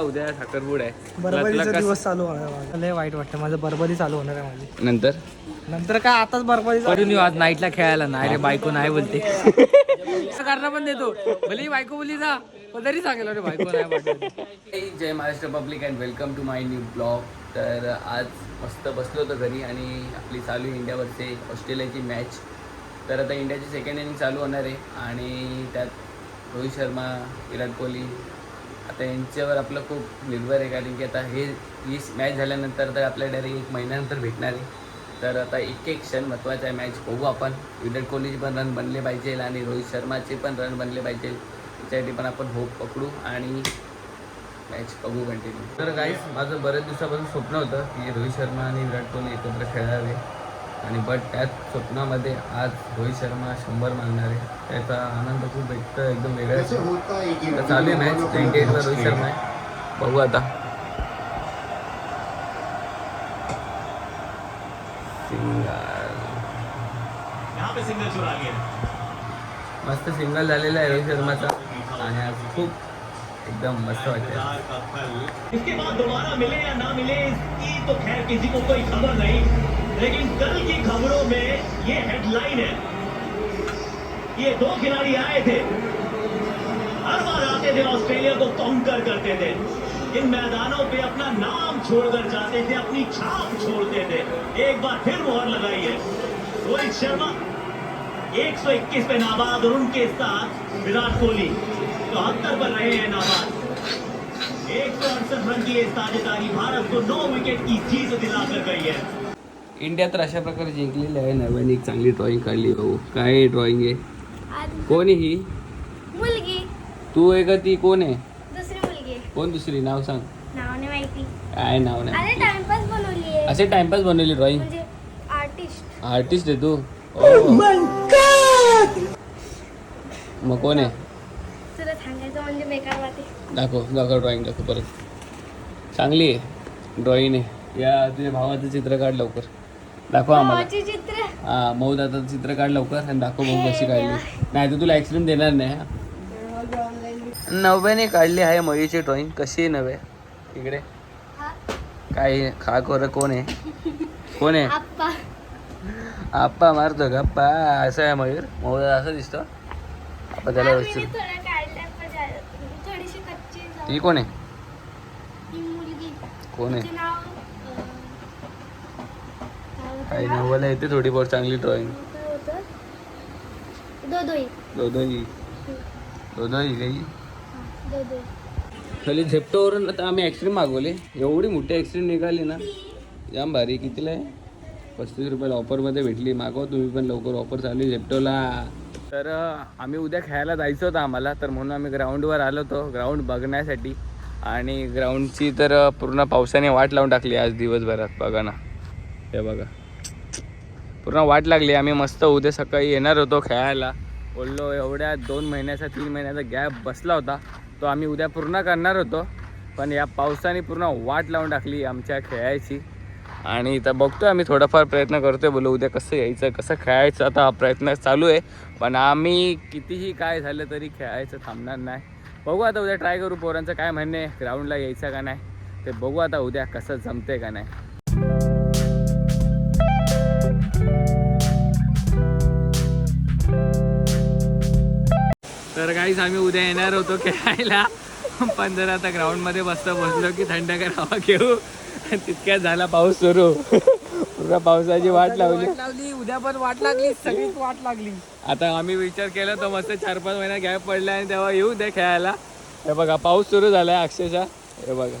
उद्या साखरपूड आहे. बरबरीचा दिवस चालू होणार. लय वाईट वाटतं. माझं बरबरी चालू होणार आहे माझी. नंतर? नंतर काय आताच बरबरी चालू पडून येऊ आज नाईटला खेळायला. नाही रे बायको नाही बोलते. कारण पण देतो. भले ही बायको बोलली जा. पण तरी सांगेल रे बायको नाही. जय Maharashtra public and welcome to my new blog तर आज मस्त बसलो होतो घरी आणि आपली चालू आहे इंडिया वर्से ऑस्ट्रेलियाची मॅच तर आता इंडियाची सेकंड इनिंग चालू होणार आहे. आणि त्यात रोहित शर्मा विराट कोहली आता यांच्यावर आपलं खूप निर्भर आहे कारण की आता हे ही मॅच झाल्यानंतर तर आपल्या डायरेक्ट एक महिन्यानंतर भेटणार आहे. तर आता एक एक क्षण महत्त्वाचा आहे मॅच बघू आपण. विराट कोहलीचे पण रन बनले पाहिजे आणि रोहित शर्माचे पण रन बनले पाहिजे. त्याच्यासाठी पण आपण होप पकडू आणि मॅच बघू कंटिन्यू तर काहीच माझं बऱ्याच दिवसापासून स्वप्न होतं की रोहित शर्मा आणि विराट कोहली एकत्र खेळावे. आणि बट त्याच स्वप्नामध्ये आज रोहित शर्मा शंभर मारणार आहे. त्याचा आनंद खूप भेटतो एकदम. आता चालू आहे मॅच ट्वेंटी एटला रोहित शर्मा आहे. बघू आता. सिंगल. मस्त सिंगल झालेला आहे रोहित शर्माचा. आणि आज खूप एकदम मस्त वाटतं इसके बाद दोबारा मिले या ना मिले इसकी तो खैर किसी को कोई खबर नहीं। लेकिन कल की खबरों में ये हेडलाइन है। ये दो खिलाड़ी आए थे। हर बार आते थे, ऑस्ट्रेलिया को काउंटर करते थे। इन मैदानों पे अपना नाम छोड़कर जाते थे, अपनी छाप छोड़ते थे। एक बार फिर मोहर लगाई है। रोहित शर्मा 121 पे नाबाद और उनके साथ विराट कोहली। चौहत्तर पर रहे हैं नाबाद। एक सौ अड़सठ रन की इस ताजेदारी भारत को नौ विकेट की जीत दिलाकर गई है। इंडिया तर अशा प्रकारे जिंकलेली आहे नव्याने एक चांगली ड्रॉइंग काढली भाऊ. काय ड्रॉइंग आहे कोण आहे ही? मुलगी. तू आहे का ती? कोण आहे? दुसरी मुलगी कोण दुसरी? नाव सांग. नाव नाही माहिती. काय नाव नाही अरे टाइमपास बनवली आहे. असे टाइमपास बनवली ड्रॉइंग म्हणजे आर्टिस्ट आर्टिस्ट आहे तू. Oh. मग कोण आहे? तुला सांगायचं म्हणजे बेकार वाटे. दाखव दाखव ड्रॉइंग दाखव परत. चांगली आहे. ड्रॉइंग आहे. या तुझ्या भावाचं चित्र काढ लवकर. दाखव आम्हाला. चित्र. हा मऊ दादाचं चित्र काढ लवकर आणि दाखव भाऊ कशी काढली. नाही तर तुला ऍक्सिडेंट देणार नाही हा. नव्याने काढली आहे मयूची ड्रॉइंग कशी आहे नव्या? इकडे. काय खा कोर कोण आहे? कोण आहे? आप्पा. आप्पा मारतो गप्पा असं आहे मयूर. मऊ दादा असं दिसतो. आपण त्याला व्यवस्थित ती कोण आहे? ती मुलगी. कोण आहे तिचे नाव अं, काय होतं काही नाव? नव्वला येते थोडी बहुत चांगली ड्रॉइंग दोदोई. दोदोई. काही हा, खाली झेप्टोवरून आता आम्ही ॲक्सिडेंट मागवले. एवढी मोठी ॲक्सिडेंट निघाली ना. जाम भारी कितीला आहे? पस्तीस रुपयाला ऑफरमध्ये भेटली. मागवा तुम्ही पण लवकर. ऑफर चालू झेप्टोला. तर आम्ही उद्या खेळायला जायचं होतं आम्हाला. तर म्हणून आम्ही ग्राउंडवर आलो होतो. ग्राउंड बघण्यासाठी. आणि ग्राउंडची तर पूर्ण पावसाने वाट लावून टाकली आज दिवसभरात. बघा ना. हे बघा. पूर्ण वाट लागली. आम्ही मस्त उद्या सकाळी येणार होतो खेळायला. बोललो एवढ्या दोन महिन्याचा तीन महिन्याचा गॅप बसला होता. तो आम्ही उद्या पूर्ण करणार होतो. पण या पावसाने पूर्ण वाट लावून टाकली आमच्या खेळायची. आणि इथं बघतोय आम्ही थोडाफार प्रयत्न करतोय. बोलो उद्या कसं यायचं कसं खेळायचं? आता हा प्रयत्न चालू आहे. पण आम्ही कितीही काय झालं तरी खेळायचं थांबणार नाही. बघू आता उद्या ट्राय करू पोरांचं काय म्हणणे ग्राउंडला यायचं का नाही. ते बघू आता उद्या कसं जमते का नाही. तर काहीच आम्ही उद्या येणार होतो खेळायला. पण जर आता ग्राउंडमध्ये बसता बसलो की थंडगार हवा घेऊ. तितक्यात झाला पाऊस सुरू. पूर्ण पावसाची वाट लावली. लागली उद्या पण वाट लागली सगळीच वाट लागली. आता आम्ही विचार केला तर मस्त चार पाच महिना गॅप पडला आणि तेव्हा येऊ दे खेळायला. हे बघा पाऊस सुरू झालाय अक्षरशः. हे बघा.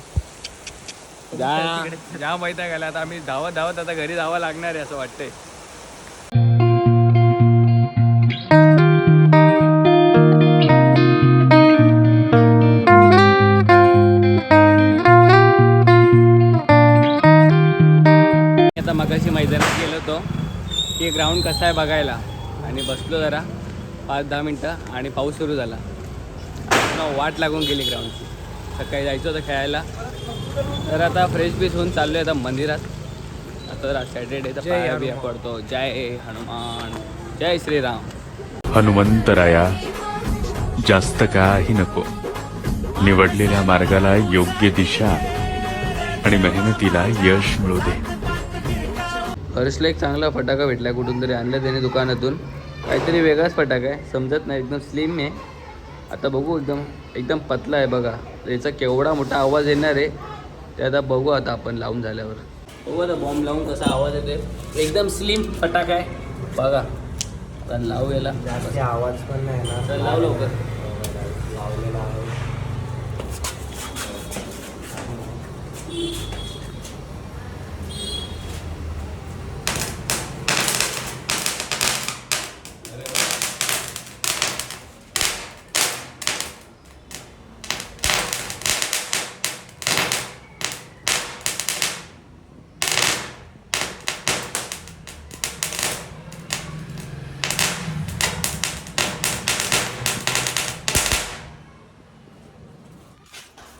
जा जा माहिती गेला आता आम्ही धावत धावत आता घरी जावं लागणार आहे असं वाटतंय. की ग्राउंड कसा आहे बघायला. आणि बसलो जरा पाच दहा मिनटं आणि पाऊस सुरू झाला. वाट लागून गेली ग्राउंडची सकाळी जायचं होतं खेळायला. तर आता फ्रेश बीस होऊन चाललो आहे आता मंदिरात. आता जरा सॅटर्डे तर बिया पडतो. जय हनुमान. जय श्रीराम. हनुमंतराया जास्त काही नको. निवडलेल्या मार्गाला योग्य दिशा आणि मेहनतीला यश मिळू दे. हर्षला एक चांगला फटाका भेटला कुठून तरी आणला त्याने दुकानातून. काहीतरी वेगळाच फटाका आहे समजत नाही एकदम स्लिम आहे. आता बघू एकदम एकदम पतला आहे बघा. याचा केवढा मोठा आवाज येणार आहे ते आता बघू आता आपण लावून झाल्यावर. बघू आता बॉम्ब लावून कसा आवाज येते एकदम स्लिम फटाका आहे. बघा आता लावू याला. आवाज पण नाही लाव लवकर.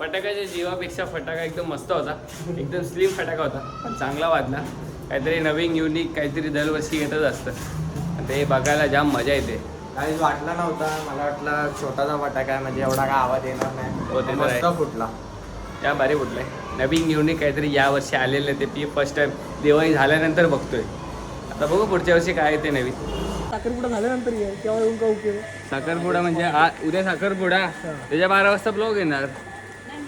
फटाक्याच्या जीवापेक्षा फटाका एकदम मस्त होता. एकदम स्लिम फटाका होता. पण चांगला वाजला काहीतरी नवीन युनिक काहीतरी दरवर्षी येतच असतं. आणि ते बघायला जाम मजा येते. काही वाटला नव्हता. मला वाटलं छोटासा फटाका आहे म्हणजे एवढा काय आवाज येणार नाही. हो, ते तर आहे. मस्त फुटला. त्या भारी कुठलं आहे नवीन युनिक काहीतरी या वर्षी आलेलं आहे. ते पी फर्स्ट टाइम दिवाळी झाल्यानंतर बघतोय. आता बघू पुढच्या वर्षी काय आहे ते नवीन. साखरपुडा झाल्यानंतर ये. केव्हा येऊन का उपयोग साखरपुडा म्हणजे आ- उद्या साखरपुडा. त्याच्या बारा वाजता ब्लॉग येणार.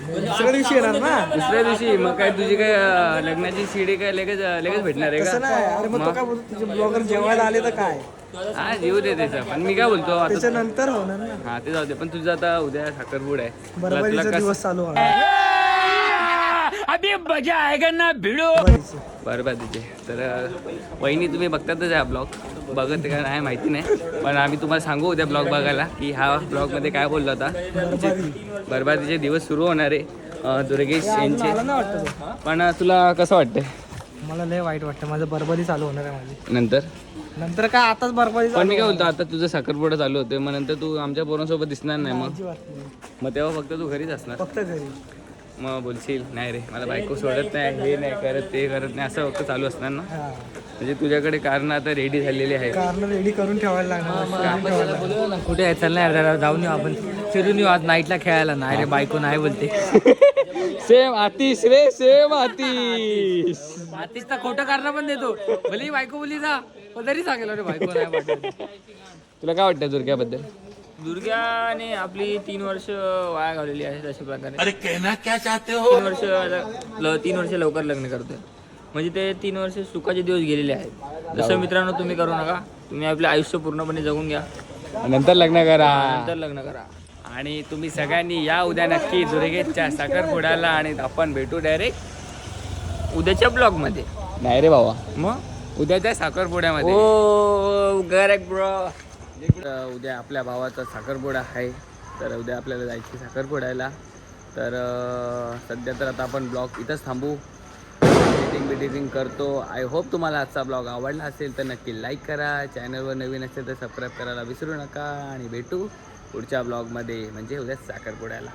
दुसऱ्या दिवशी येणार ना? दुसऱ्या दिवशी मग काय तुझी काय अं, लग्नाची शिडी काय लगेच लगेच भेटणार आहे नाही अरे मग तो काय बोलतो तुझे ब्लॉगर जेवायला आले तर काय? हा जीव दे त्याचा पण मी काय बोलतो आता त्याच्यानंतर होणार ना. हा ते जाऊ दे पण तुझं आता उद्या साखरपुडा आहे. तुला- तुला बरोबरीचा कस- दिवस चालू होणार. अभी मजा आएगा ना भिडो। बरोबरीचे. बरबादीचे तर वहिनी तुम्ही बघतातच आहे हा ब्लॉग. बघत का नाही माहिती नाही. पण आम्ही तुम्हाला सांगू उद्या ब्लॉग बघायला की हा ब्लॉगमध्ये काय बोलला होता. बरबादीचे दिवस सुरू होणार आहे दुर्गेश यांचे. पण तुला कसं वाटतंय? मला लय वाईट वाटतं. माझं बरबादी चालू होणार आहे माझी. नंतर? नंतर काय आताच बरबादी पण मी काय बोलतो आता तुझं साखरपुडा चालू होते मग नंतर तू आमच्या पोरांसोबत दिसणार नाही मग. मग तेव्हा फक्त तू घरीच असणार. फक्त घरी. मग बोलशील नाही रे मला बायको सोडत नाही हे नाही करत ते करत नाही असं फक्त चालू असणार ना? हा. म्हणजे तुझ्याकडे कारण आता रेडी झालेली आहे कारण रेडी करून ठेवायला लागणार. कुठे आहे चल नाही जरा जाऊन येऊ आपण. फिरून येऊ आज नाईटला खेळायला. नाही रे बायको नाही बोलते. सेम आतिश रे सेम आतिश. आतिश तर खोटं कारण पण देतो. भले ही बायको बोली जा. तरी सांगेल रे बायको नाही. तुला काय वाटतं दुर्ग्याबद्दल? दुर्गाने आपली तीन वर्ष वाया घालवली आहे तशा प्रकारे. अरे कहना क्या चाहते हो? तीन वर्ष ल- तीन वर्ष लवकर लग्न करतोय. म्हणजे ते तीन वर्ष सुखाचे दिवस गेलेले आहेत. जसं मित्रांनो तुम्ही करू नका. तुम्ही आपले आयुष्य पूर्णपणे जगून घ्या. नंतर लग्न करा. नंतर लग्न करा. आणि तुम्ही सगळ्यांनी या उद्या नक्की दुर्गेशच्या साखरपुड्याला आणि आपण भेटू डायरेक्ट उद्याच्या ब्लॉगमध्ये नाही रे बाबा मग? उद्याच्या साखरपुड्यामध्ये. ओ करेक्ट ब्रो उद्या आपल्या भावाचा साखरपुडा आहे. तर उद्या आपल्याला जायची साखरपुड्याला. तर सध्या तर आता आपण ब्लॉग इथंच थांबू. एडिटिंग बिडिटिंग करतो. आय होप तुम्हाला आजचा ब्लॉग आवडला असेल तर नक्की लाईक करा. चॅनलवर नवीन असेल तर सबस्क्राईब करायला विसरू नका. आणि भेटू पुढच्या ब्लॉगमध्ये. म्हणजे उद्या साखरपुड्याला.